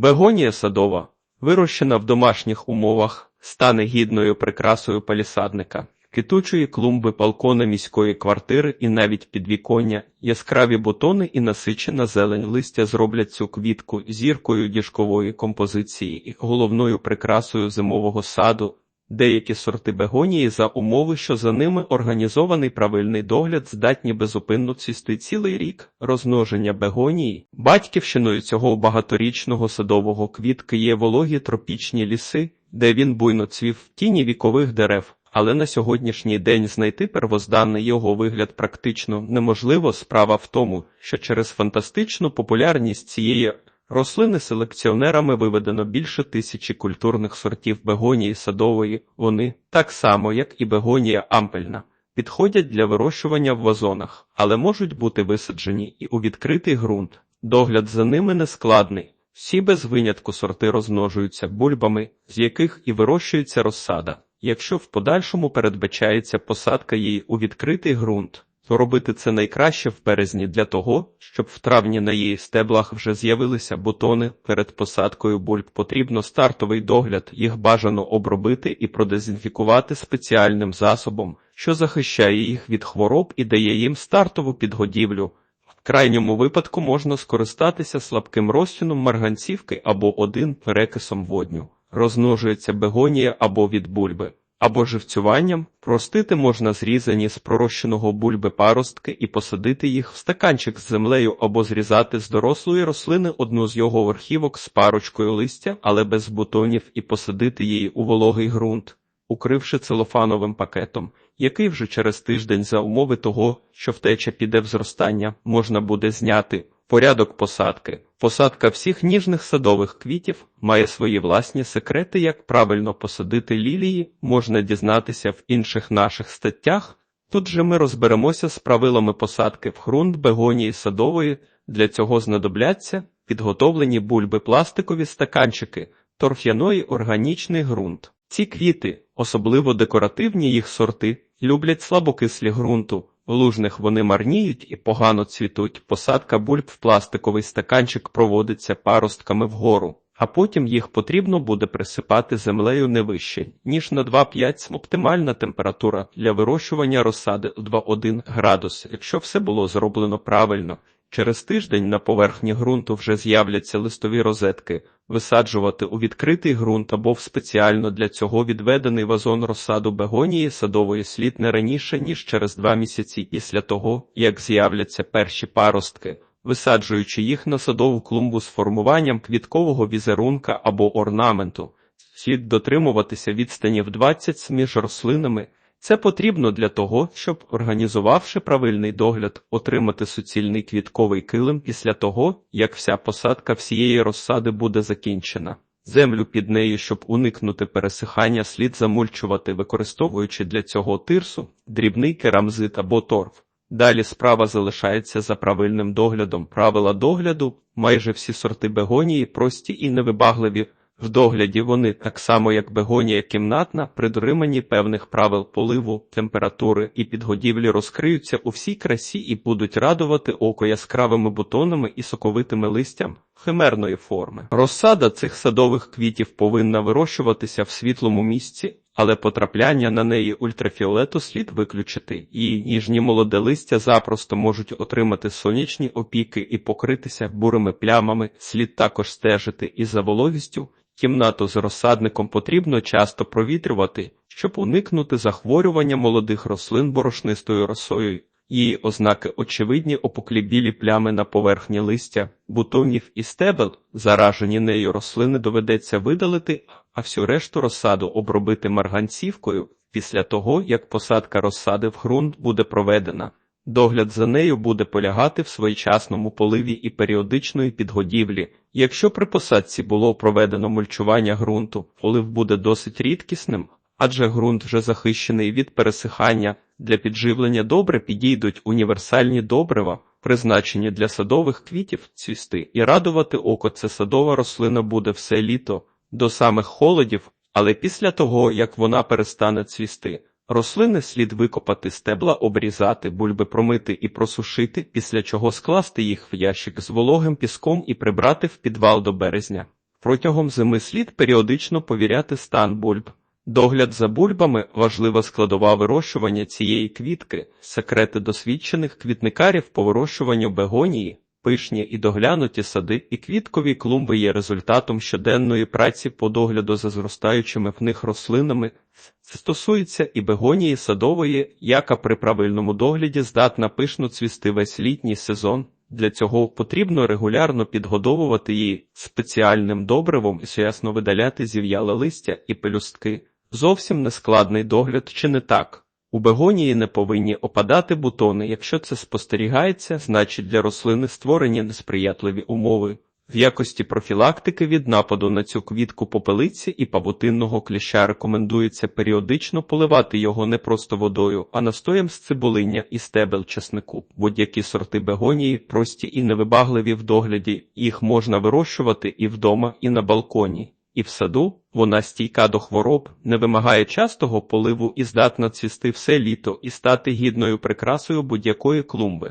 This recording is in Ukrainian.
Бегонія садова, вирощена в домашніх умовах, стане гідною прикрасою палісадника. китучої клумби, балкона міської квартири і навіть підвіконня, яскраві бутони і насичена зелень листя зроблять цю квітку зіркою діжкової композиції і головною прикрасою зимового саду. Деякі сорти бегонії за умови, що за ними організований правильний догляд, здатні безупинно цвісти цілий рік. Розмноження бегонії батьківщиною цього багаторічного садового квітки є вологі тропічні ліси, де він буйно цвів в тіні вікових дерев. Але на сьогоднішній день знайти первозданний його вигляд практично неможливо. Справа в тому, що через фантастичну популярність цієї рослини селекціонерами виведено більше тисячі культурних сортів бегонії садової. Вони, так само як і бегонія ампельна, підходять для вирощування в вазонах, але можуть бути висаджені і у відкритий ґрунт. Догляд за ними нескладний. Всі без винятку сорти розмножуються бульбами, з яких і вирощується розсада. Якщо в подальшому передбачається посадка її у відкритий ґрунт, робити це найкраще в березні для того, щоб в травні на її стеблах вже з'явилися бутони. Перед посадкою бульб потрібно стартовий догляд, їх бажано обробити і продезінфікувати спеціальним засобом, що захищає їх від хвороб і дає їм стартову підгодівлю. В крайньому випадку можна скористатися слабким розчином марганцівки або один перекисом водню. Розмножується бегонія або від бульби, або живцюванням. Простити можна зрізані з пророщеного бульби паростки і посадити їх в стаканчик з землею або зрізати з дорослої рослини одну з його верхівок з парочкою листя, але без бутонів, і посадити її у вологий ґрунт, укривши целофановим пакетом, який вже через тиждень за умови того, що втеча піде в зростання, можна буде зняти. Порядок посадки. Посадка всіх ніжних садових квітів має свої власні секрети, як правильно посадити лілії, можна дізнатися в інших наших статтях. Тут же ми розберемося з правилами посадки в ґрунт бегонії садової, для цього знадобляться підготовлені бульби пластикові стаканчики, торф'яної органічний ґрунт. Ці квіти, особливо декоративні їх сорти, люблять слабокислі ґрунту. Лужних вони марніють і погано цвітуть. Посадка бульб в пластиковий стаканчик проводиться паростками вгору, а потім їх потрібно буде присипати землею не вище, ніж на 2,5 оптимальна температура для вирощування розсади 2,1 градус, якщо все було зроблено правильно. Через тиждень на поверхні ґрунту вже з'являться листові розетки, висаджувати у відкритий ґрунт або в спеціально для цього відведений вазон розсаду бегонії садової слід не раніше, ніж через два місяці після того, як з'являться перші паростки, висаджуючи їх на садову клумбу з формуванням квіткового візерунка або орнаменту. Слід дотримуватися відстанів 20 між рослинами. Це потрібно для того, щоб, організувавши правильний догляд, отримати суцільний квітковий килим після того, як вся посадка всієї розсади буде закінчена. Землю під нею, щоб уникнути пересихання, слід замульчувати, використовуючи для цього тирсу, дрібний керамзит або торф. Далі справа залишається за правильним доглядом. Правила догляду майже всі сорти бегонії прості і невибагливі. В догляді вони, так само як бегонія кімнатна, при певних правил поливу, температури і підгодівлі розкриються у всій красі і будуть радувати око яскравими бутонами і соковитими листям химерної форми. Розсада цих садових квітів повинна вирощуватися в світлому місці, але потрапляння на неї ультрафіолету слід виключити, її ніжні молоде листя запросто можуть отримати сонячні опіки і покритися бурими плямами, слід також стежити і за вологістю. Кімнату з розсадником потрібно часто провітрювати, щоб уникнути захворювання молодих рослин борошнистою росою. Її ознаки очевидні опуклі білі плями на поверхні листя, бутонів і стебел, заражені нею рослини доведеться видалити, а всю решту розсаду обробити марганцівкою після того, як посадка розсади в ґрунт буде проведена. Догляд за нею буде полягати в своєчасному поливі і періодичної підгодівлі. Якщо при посадці було проведено мульчування ґрунту, полив буде досить рідкісним, адже ґрунт вже захищений від пересихання. Для підживлення добре підійдуть універсальні добрива, призначені для садових квітів, цвісти і радувати око. Це садова рослина буде все літо до самих холодів, але після того, як вона перестане цвісти. Рослини слід викопати стебла, обрізати, бульби промити і просушити, після чого скласти їх в ящик з вологим піском і прибрати в підвал до березня. Протягом зими слід періодично повіряти стан бульб. Догляд за бульбами важлива складова вирощування цієї квітки, секрети досвідчених квітникарів по вирощуванню бегонії, пишні і доглянуті сади і квіткові клумби є результатом щоденної праці по догляду за зростаючими в них рослинами. Це стосується і бегонії садової, яка при правильному догляді здатна пишно цвісти весь літній сезон. Для цього потрібно регулярно підгодовувати її спеціальним добривом і суясно видаляти зів'яле листя і пелюстки. Зовсім нескладний догляд чи не так. У бегонії не повинні опадати бутони. Якщо це спостерігається, значить для рослини створені несприятливі умови. В якості профілактики від нападу на цю квітку попелиці і павутинного кліща рекомендується періодично поливати його не просто водою, а настоєм з цибулиння і стебел часнику. Будь-які сорти бегонії прості і невибагливі в догляді, їх можна вирощувати і вдома, і на балконі. І в саду вона стійка до хвороб, не вимагає частого поливу і здатна цвісти все літо і стати гідною прикрасою будь-якої клумби.